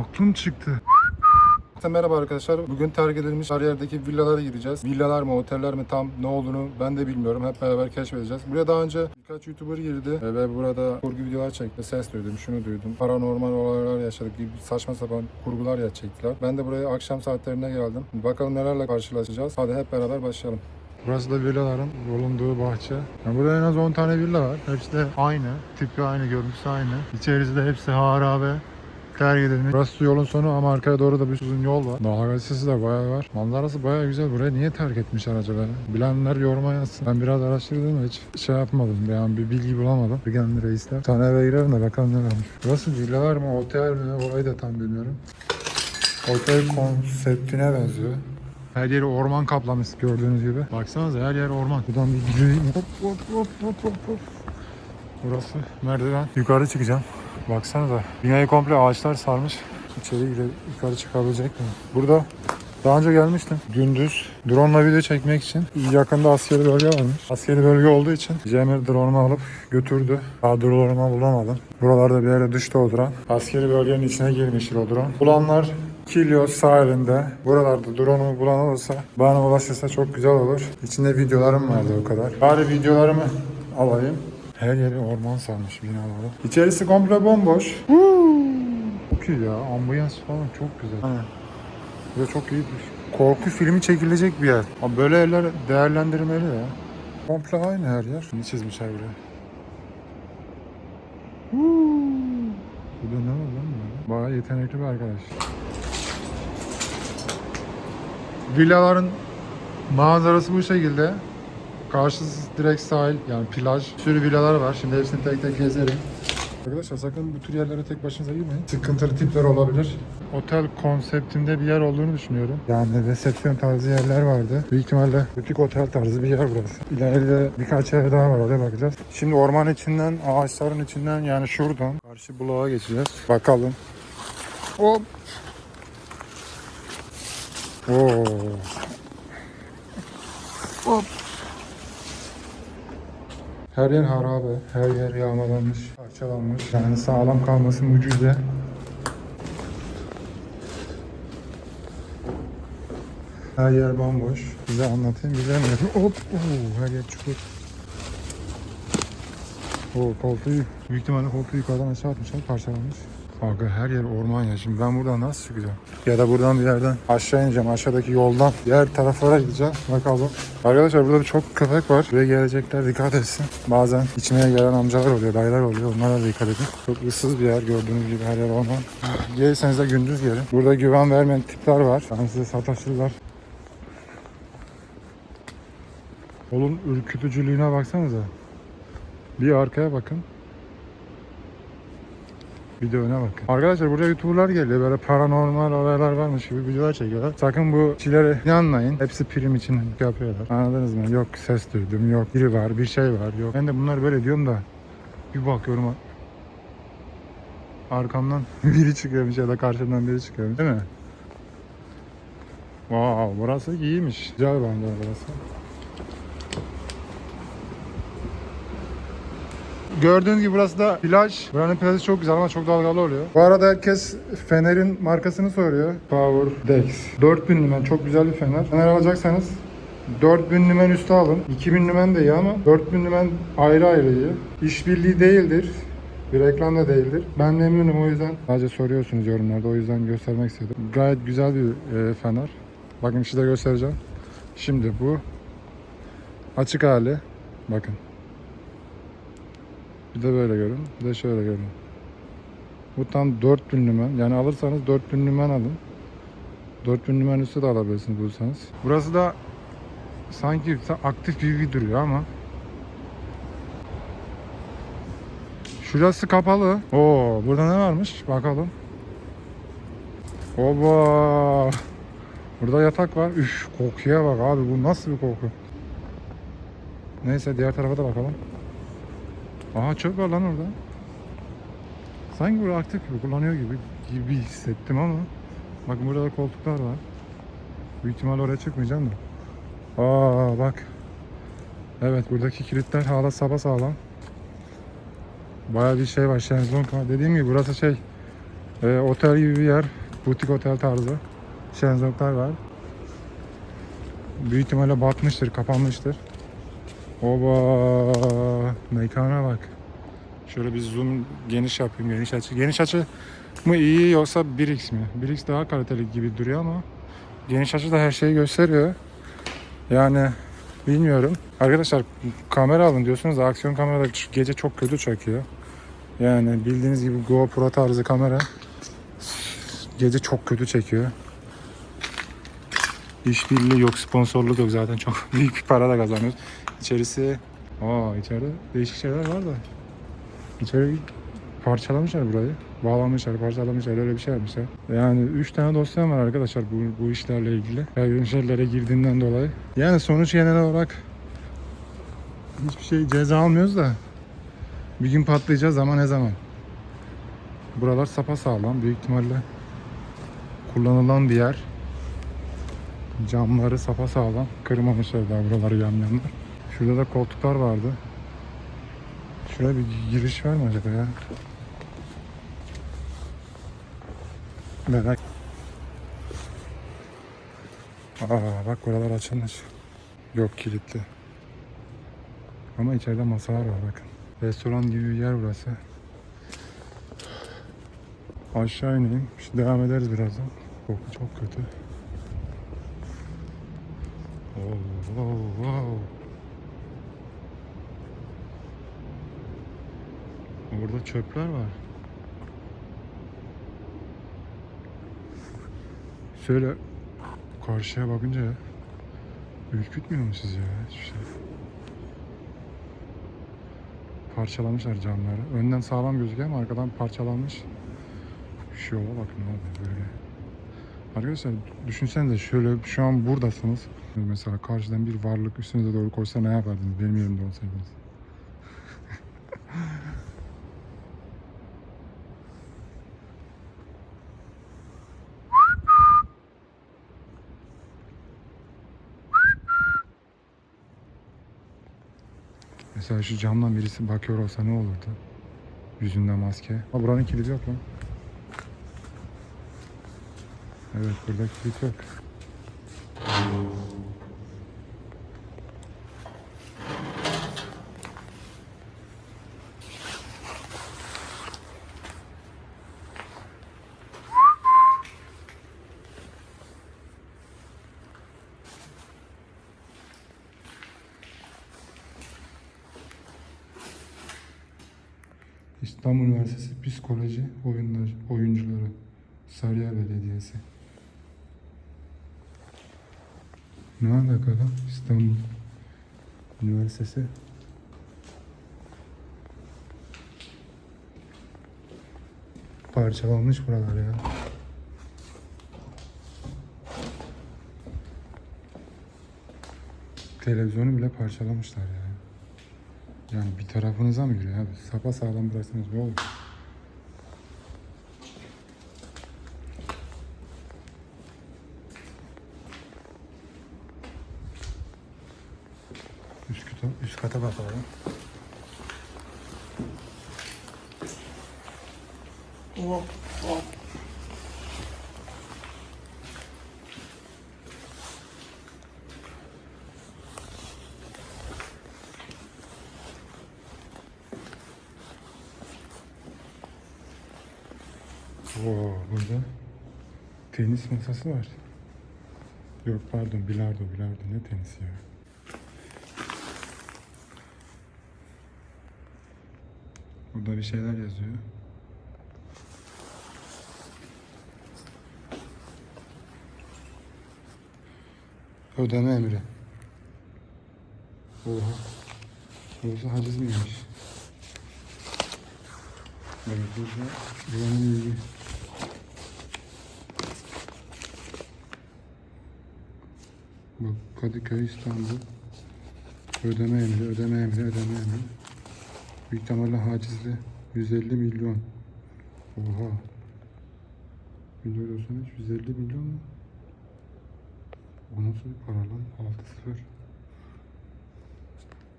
aklım çıktı. Merhaba arkadaşlar. Bugün terk edilmiş her yerdeki villalara gireceğiz. Villalar mı, oteller mi tam ne olduğunu ben de bilmiyorum. Hep beraber keşfedeceğiz. Buraya daha önce birkaç YouTuber girdi ve burada kurgu videolar çekti. Ses duydum, şunu duydum. Paranormal olaylar yaşadık gibi saçma sapan kurgular ya çektiler. Ben de buraya akşam saatlerine geldim. Bakalım nelerle karşılaşacağız. Hadi hep beraber başlayalım. Burası da villaların bulunduğu bahçe. Yani burada en az 10 tane villa var. Hepsi de aynı. Tipi aynı, görüntüsü aynı. İçerisi hepsi harabe. Terk edilmiş. Burası yolun sonu ama arkaya doğru da bir uzun yol var. Dağ sesi de bayağı var. Manzarası bayağı güzel. Burayı niye terk etmişler acaba? Bilenler yoruma yazsın. Ben biraz araştırdım hiç şey yapmadım. Yani bir bilgi bulamadım. Bir geldi reisler. Tane eve girelim de bakalım ne varmış. Burası villalar mı, otel mi? Orayı da tam bilmiyorum. Otel konseptine benziyor. Her yeri orman kaplamış gördüğünüz gibi. Baksanıza her yer orman. Buradan bir gireyim. Hop hop hop hop hop. Burası merdiven. Yukarı çıkacağım. Baksanıza. Binayı komple ağaçlar sarmış. İçeri gire, yukarı çıkabilecek mi? Burada daha önce gelmiştim. Gündüz drone ile video çekmek için yakında askeri bölge varmış. Askeri bölge olduğu için Cemil drone'umu alıp götürdü. Daha drone'umu bulamadım. Buralarda bir yere düştü o drone. Askeri bölgenin içine girmiştir o drone. Bulanlar Kilyos sahilinde buralarda drone'umu bulan olursa bana ulaşırsa çok güzel olur. İçinde videolarım vardı o kadar. Bari videolarımı alayım. Her yeri orman sarmış binaları. İçerisi komple bomboş. Çok iyi ya. Ambiyans falan çok güzel. Hani ve çok iyi bir korku filmi çekilecek bir yer. Ama böyle yerler değerlendirmeli ya. Komple aynı her yer. Ne çizmiş her biri. Burada ne var lan böyle? Bayağı yetenekli bir arkadaş. Villaların manzarası bu şekilde. Karşısı direkt sahil yani plaj. Sürü villalar var. Şimdi hepsini tek tek gezerim. Arkadaşlar sakın bu tür yerlere tek başınıza girmeyin. Sıkıntılı tipler olabilir. Otel konseptinde bir yer olduğunu düşünüyorum. Yani resepsiyon tarzı yerler vardı. Büyük ihtimalle butik otel tarzı bir yer burası. İleride birkaç yer daha var oraya bakacağız. Şimdi orman içinden, ağaçların içinden yani şuradan karşı bulağa geçeceğiz. Bakalım. Hop. Oo. Hop. Her yer harabe, her yer yağmalanmış, parçalanmış. Yani sağlam kalması mucize. Her yer bomboş. Size anlatayım, bilemiyorum. Hop, oo, her yer çukur. O koltuğu, büyük ihtimalle koltuğu yukarıdan aşağı atmışlar, parçalanmış. Aga her yer orman ya. Şimdi ben buradan nasıl çıkacağım? Ya da buradan bir yerden aşağı ineceğim. Aşağıdaki yoldan diğer taraflara gideceğim. Bakalım. Arkadaşlar burada çok köpek var. Buraya gelecekler dikkat etsin. Bazen içmeye gelen amcalar oluyor, dayılar oluyor. Onlara da dikkat edin. Çok ıssız bir yer gördüğünüz gibi her yer orman. Gelirseniz de gündüz gelin. Burada güven vermeyen tipler var. Yani size sataşırlar. Yolun ürkütücülüğüne baksanıza. Bir arkaya bakın. Bir de öne bakın. Arkadaşlar buraya YouTuber'lar geliyor. Böyle paranormal olaylar varmış gibi videolar çekiyorlar. Sakın bu kişilere inanmayın. Hepsi prim için yapıyorlar. Anladınız mı? Yok ses duydum, yok biri var, bir şey var, yok. Ben de bunlar böyle diyorum da bir bakıyorum arkamdan biri çıkıyormuş ya da karşımdan biri çıkıyormuş değil mi? Wow, burası iyiymiş. Güzel bence burası. Gördüğünüz gibi burası da plaj. Buranın plajı çok güzel ama çok dalgalı oluyor. Bu arada herkes fenerin markasını soruyor. Power Dex. 4000 lümen çok güzel bir fener. Fener alacaksanız 4000 lümen üstü alın. 2000 lümen de iyi ama 4000 lümen ayrı ayrı iyi. İşbirliği değildir. Bir reklam da değildir. Ben memnunum o yüzden. Sadece soruyorsunuz yorumlarda o yüzden göstermek istedim. Gayet güzel bir e, fener. Bakın size göstereceğim. Şimdi bu açık hali. Bakın. Bir de böyle görün. Bir de şöyle görün. Bu tam 4000 lümen. Yani alırsanız 4000 lümen alın. 4000 lümen üstü de alabilirsiniz bulursanız. Burası da sanki aktif bir duruyor ama Şurası kapalı. Oo, burada ne varmış? Bakalım. Oba. Burada yatak var. Üf, kokuya bak abi. Bu nasıl bir koku? Neyse diğer tarafa da bakalım. Aha çöp var lan orada. Sanki burada aktif gibi kullanıyor gibi gibi hissettim ama bakın burada da koltuklar var. Büyük ihtimal oraya çıkmayacağım da. Aa bak. Evet buradaki kilitler hala sapa sağlam. Bayağı bir şey var şezlong. Dediğim gibi burası şey Ee, otel gibi bir yer. Butik otel tarzı. Şenzonglar var. Büyük ihtimalle batmıştır, kapanmıştır. Oba mekana bak. Şöyle bir zoom geniş yapayım geniş açı. Geniş açı mı iyi yoksa 1x mi? 1x daha kaliteli gibi duruyor ama geniş açı da her şeyi gösteriyor. Yani bilmiyorum. Arkadaşlar kamera alın diyorsunuz da aksiyon kamerada gece çok kötü çekiyor. Yani bildiğiniz gibi GoPro tarzı kamera gece çok kötü çekiyor. İşbirliği yok, sponsorluk yok zaten çok büyük bir para da kazanıyoruz. İçerisi, aa içeride değişik şeyler var da. İçeri parçalamışlar burayı. Bağlamışlar, parçalamışlar, öyle bir şey yapmışlar. Yani 3 tane dosyam var arkadaşlar bu, bu işlerle ilgili. Her şeylere girdiğimden dolayı. Yani sonuç genel olarak hiçbir şey ceza almıyoruz da bir gün patlayacağız ama ne zaman? Buralar sapa sağlam büyük ihtimalle kullanılan bir yer. Camları sapa sağlam. Kırmamışlar daha buraları yamyamlar. Şurada da koltuklar vardı. Şuraya bir giriş var mı acaba ya? Merak. Aa bak buralar açılmış. Yok kilitli. Ama içeride masalar var bakın. Restoran gibi bir yer burası. Aşağı ineyim. Şimdi devam ederiz birazdan. Koku çok kötü. Oh, wow, wow. Orada çöpler var. Şöyle karşıya bakınca ürkütmüyor mu sizi ya hiçbir şey? Parçalamışlar camları. Önden sağlam gözüküyor ama arkadan parçalanmış. Şu yola bakın abi böyle. Arkadaşlar düşünsenize şöyle şu an buradasınız. Mesela karşıdan bir varlık üstünüze doğru koşsa ne yapardınız benim yerimde olsaydınız? Mesela şu camdan birisi bakıyor olsa ne olurdu? Yüzünde maske. Ha buranın kilidi yok lan. Evet burada kilit yok. İstanbul Üniversitesi Psikoloji Oyunlar, Oyuncuları Sarıyer Belediyesi. Ne alaka lan? İstanbul Üniversitesi. Parçalanmış buralar ya. Televizyonu bile parçalamışlar ya. Yani bir tarafınıza mı giriyor abi? Sapa sağlam bıraksanız ne olur? Üst kata, üst kata bakalım. Hop, hop. Oo, burada tenis masası var. Yok pardon bilardo bilardo ne tenisi ya. Burada bir şeyler yazıyor. Ödeme emri. Oha. Burası haciz miymiş? Evet burada buranın ilgi. Bak Kadıköy İstanbul. Ödeme emri, ödeme emri, ödeme emri. Büyük ihtimalle hacizli 150 milyon. Oha. Biliyorsanız 150 milyon mu? O nasıl bir para lan? 6 0.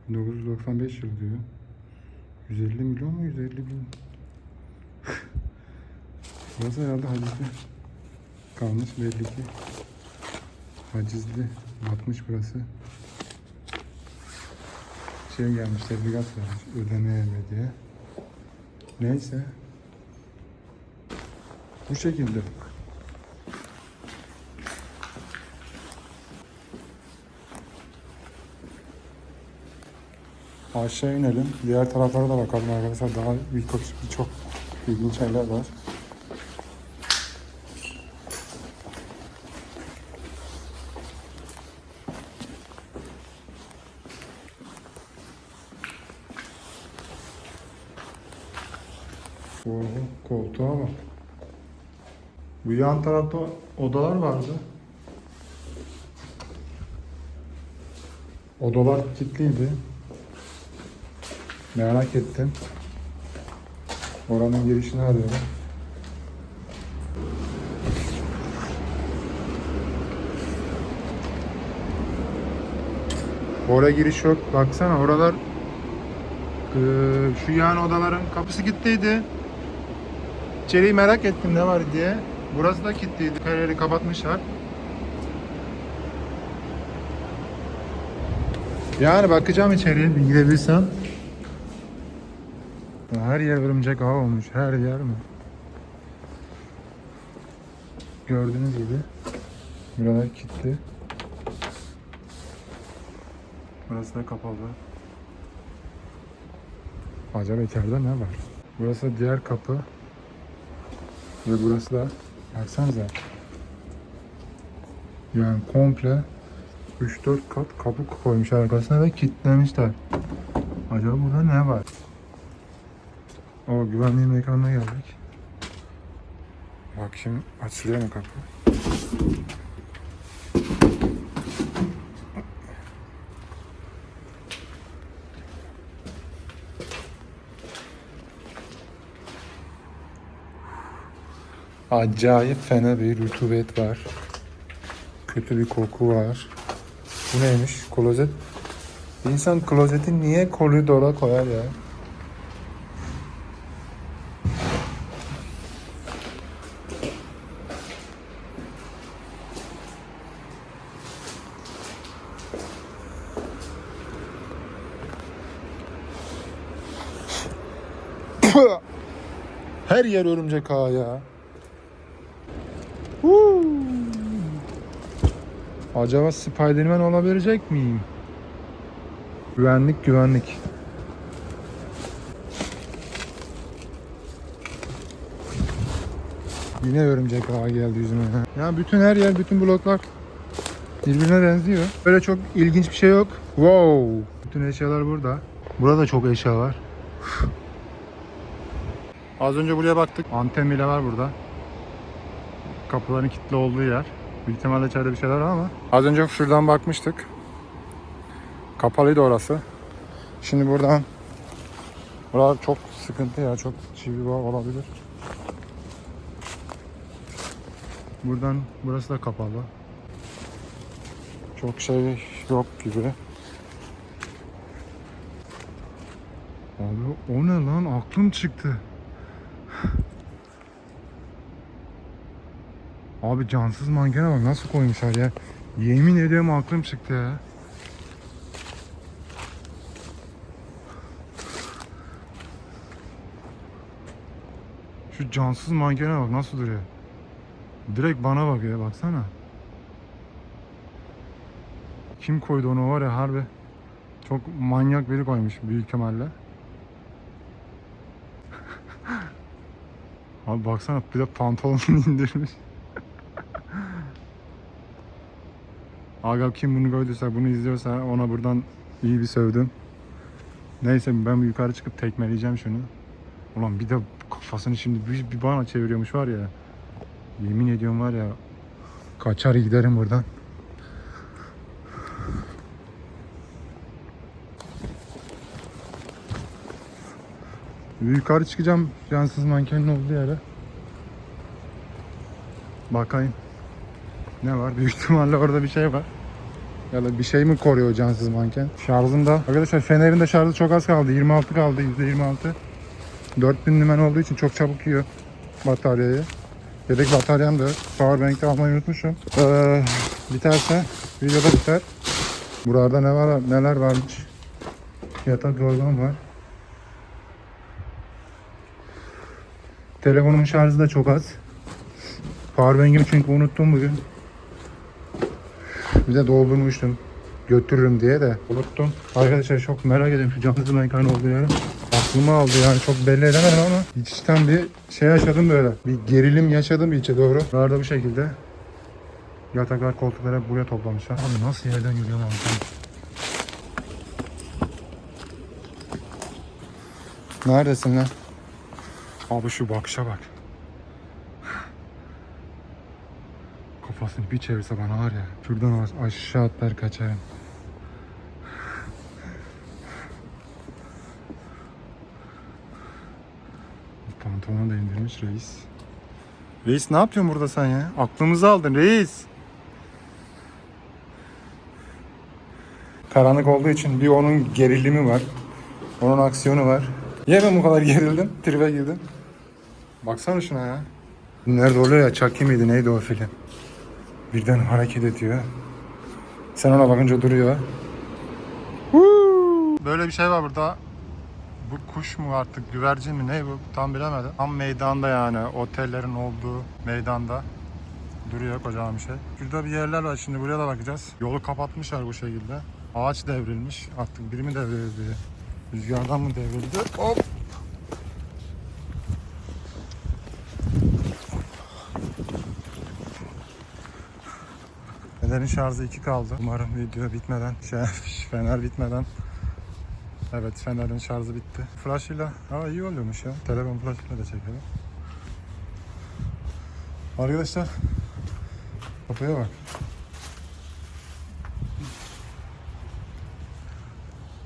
1995 yıl diyor. 150 milyon mu 150 bin? Burası herhalde hacizli kalmış belli ki. Hacizli batmış burası. Şey gelmiş, tebligat vermiş ödemeyeme diye. Neyse. Bu şekilde. Aşağı inelim. Diğer taraflara da bakalım arkadaşlar. Daha birçok birçok ilginç şeyler var. Oo, koltuğa bak. Bu yan tarafta odalar vardı. Odalar kilitliydi. Merak ettim. Oranın girişini arıyorum. Oraya giriş yok. Baksana oralar eee, şu yan odaların kapısı kilitliydi. İçeriği merak ettim ne var diye. Burası da kilitliydi. Her yeri kapatmışlar. Yani bakacağım içeriye bir girebilsem. Her yer örümcek ağı olmuş. Her yer mi? Gördüğünüz gibi. Buralar kilitli. Burası da kapalı. Acaba içeride ne var? Burası diğer kapı. Ve burası da baksanıza. Yani komple 3-4 kat kapı koymuş arkasına ve kilitlemişler. Acaba burada ne var? O güvenliğin mekanına geldik. Bak şimdi açılıyor mu kapı? Acayip fena bir rutubet var. Kötü bir koku var. Bu neymiş? Klozet. İnsan klozeti niye koridora koyar ya? Her yer örümcek ağı ya. Acaba Spiderman olabilecek miyim? Güvenlik güvenlik. Yine örümcek ağı geldi yüzüme. Ya bütün her yer, bütün bloklar birbirine benziyor. Böyle çok ilginç bir şey yok. Wow! Bütün eşyalar burada. Burada çok eşya var. Az önce buraya baktık. Anten bile var burada. Kapıların kilitli olduğu yer. Büyük ihtimalle içeride bir şeyler var ama. Az önce şuradan bakmıştık. Kapalıydı orası. Şimdi buradan Buralar çok sıkıntı ya. Çok çivi var olabilir. Buradan burası da kapalı. Çok şey yok gibi. Abi o ne lan? Aklım çıktı. Abi cansız mankene bak nasıl koymuşlar ya. Yemin ediyorum aklım çıktı ya. Şu cansız mankene bak nasıl duruyor. Direkt bana bakıyor baksana. Kim koydu onu var ya harbi. Çok manyak biri koymuş büyük ihtimalle. Abi baksana bir de pantolonunu indirmiş. Aga kim bunu koyduysa bunu izliyorsa ona buradan iyi bir sövdüm. Neyse ben yukarı çıkıp tekmeleyeceğim şunu. Ulan bir de kafasını şimdi bir, bir bana çeviriyormuş var ya. Yemin ediyorum var ya. Kaçar giderim buradan. Yukarı çıkacağım cansız mankenin olduğu yere. Bakayım. Ne var? Büyük ihtimalle orada bir şey var. Ya da bir şey mi koruyor cansız manken? Şarjında. Arkadaşlar fenerin de şarjı çok az kaldı. 26 kaldı. %26. 4000 lümen olduğu için çok çabuk yiyor bataryayı. Yedek bataryam da. Powerbank'te almayı unutmuşum. Ee, biterse videoda biter. Buralarda ne var neler varmış. Yatak yorgan var. Telefonumun şarjı da çok az. Powerbank'imi çünkü unuttum bugün. Bir de doldurmuştum. Götürürüm diye de unuttum. Arkadaşlar çok merak ediyorum şu cansız mekan olduğu yeri. Aklıma aldı yani çok belli edemedim ama içten bir şey yaşadım böyle. Bir gerilim yaşadım içe doğru. Burada bu şekilde. Yataklar, koltuklar hep buraya toplamışlar. Abi nasıl yerden yürüyorum abi? Neredesin lan? Abi şu bakışa bak. Kafasını bir çevirse bana var ya. Şuradan aş- aşağı atlar kaçarım. Pantolonu da indirmiş reis. Reis ne yapıyorsun burada sen ya? Aklımızı aldın reis. Karanlık olduğu için bir onun gerilimi var. Onun aksiyonu var. Niye ben bu kadar gerildim? Tribe girdim. Baksana şuna ya. Nerede oluyor ya? Chucky miydi? Neydi o film? Birden hareket ediyor. Sen ona bakınca duruyor. Böyle bir şey var burada. Bu kuş mu artık güvercin mi ne bu tam bilemedim. Tam meydanda yani otellerin olduğu meydanda duruyor kocaman bir şey. Şurada bir yerler var şimdi buraya da bakacağız. Yolu kapatmışlar bu şekilde. Ağaç devrilmiş. Artık biri mi devrildi? Rüzgardan mı devrildi? Hop! Fener'in şarjı 2 kaldı. Umarım video bitmeden, şey, fener bitmeden Evet fenerin şarjı bitti. Flash'ıyla ha iyi oluyormuş ya. Telefon flash'ıyla da çekelim. Arkadaşlar kapıya bak.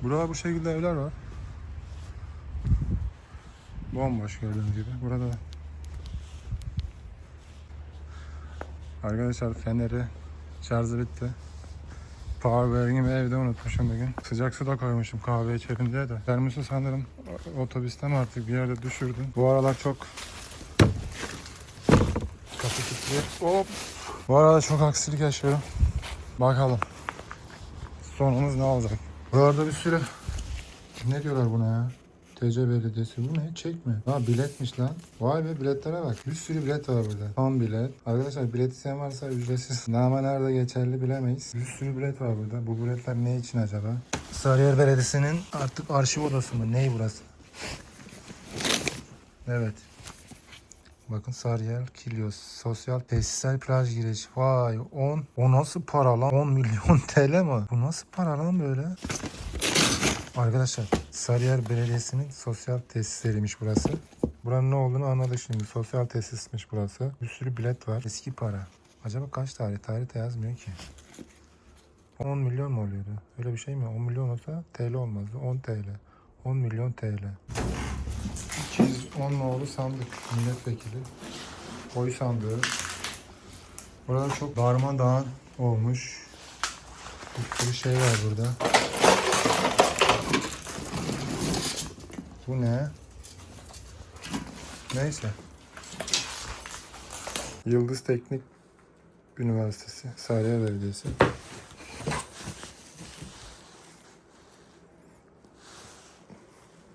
Burada bu şekilde evler var. Bomboş gördüğünüz gibi. Burada Arkadaşlar feneri şarjı bitti. Powerbank'imi evde unutmuşum bugün. Sıcak su da koymuşum kahve içelim diye de. Termosu sanırım otobüste mi artık bir yerde düşürdüm. Bu aralar çok kapı kilitli. Hop. Bu arada çok aksilik yaşıyorum. Bakalım. Sonumuz ne olacak? Buralarda bir sürü ne diyorlar buna ya? TC Belediyesi bu ne? Çek mi? Ha biletmiş lan. Vay be biletlere bak. Bir sürü bilet var burada. Tam bilet. Arkadaşlar bilet isteyen varsa ücretsiz. Nama nerede geçerli bilemeyiz. Bir sürü bilet var burada. Bu biletler ne için acaba? Sarıyer Belediyesi'nin artık arşiv odası mı? Ney burası? Evet. Bakın Sarıyer Kilyos. Sosyal tesisler plaj giriş. Vay 10. O nasıl para lan? 10 milyon TL mi? Bu nasıl para lan böyle? Arkadaşlar Sarıyer Belediyesi'nin sosyal tesisleriymiş burası. Buranın ne olduğunu anladık şimdi. Sosyal tesismiş burası. Bir sürü bilet var. Eski para. Acaba kaç tarih? Tarih de yazmıyor ki. 10 milyon mu oluyordu? Öyle bir şey mi? 10 milyon olsa TL olmazdı. 10 TL. 10 milyon TL. 210 nolu sandık. Milletvekili. Oy sandığı. Burada çok darmadağın olmuş. Bir şey var burada. Bu ne? Neyse. Yıldız Teknik Üniversitesi, Sarıyer Belediyesi.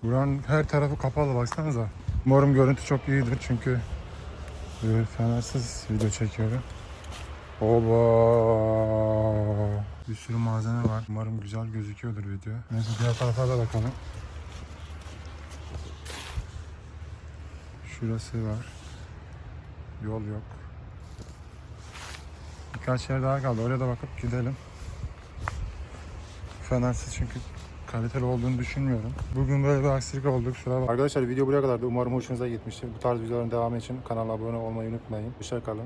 Buranın her tarafı kapalı baksanıza. Umarım görüntü çok iyidir çünkü e, fenersiz video çekiyorum. Oba! Bir sürü malzeme var. Umarım güzel gözüküyordur video. Neyse diğer tarafa da bakalım. Şurası var. Yol yok. Birkaç yer daha kaldı. Oraya da bakıp gidelim. Fenersiz çünkü kaliteli olduğunu düşünmüyorum. Bugün böyle bir aksilik oldu. Kusura. Arkadaşlar video buraya kadardı. Umarım hoşunuza gitmiştir. Bu tarz videoların devamı için kanala abone olmayı unutmayın. Hoşçakalın.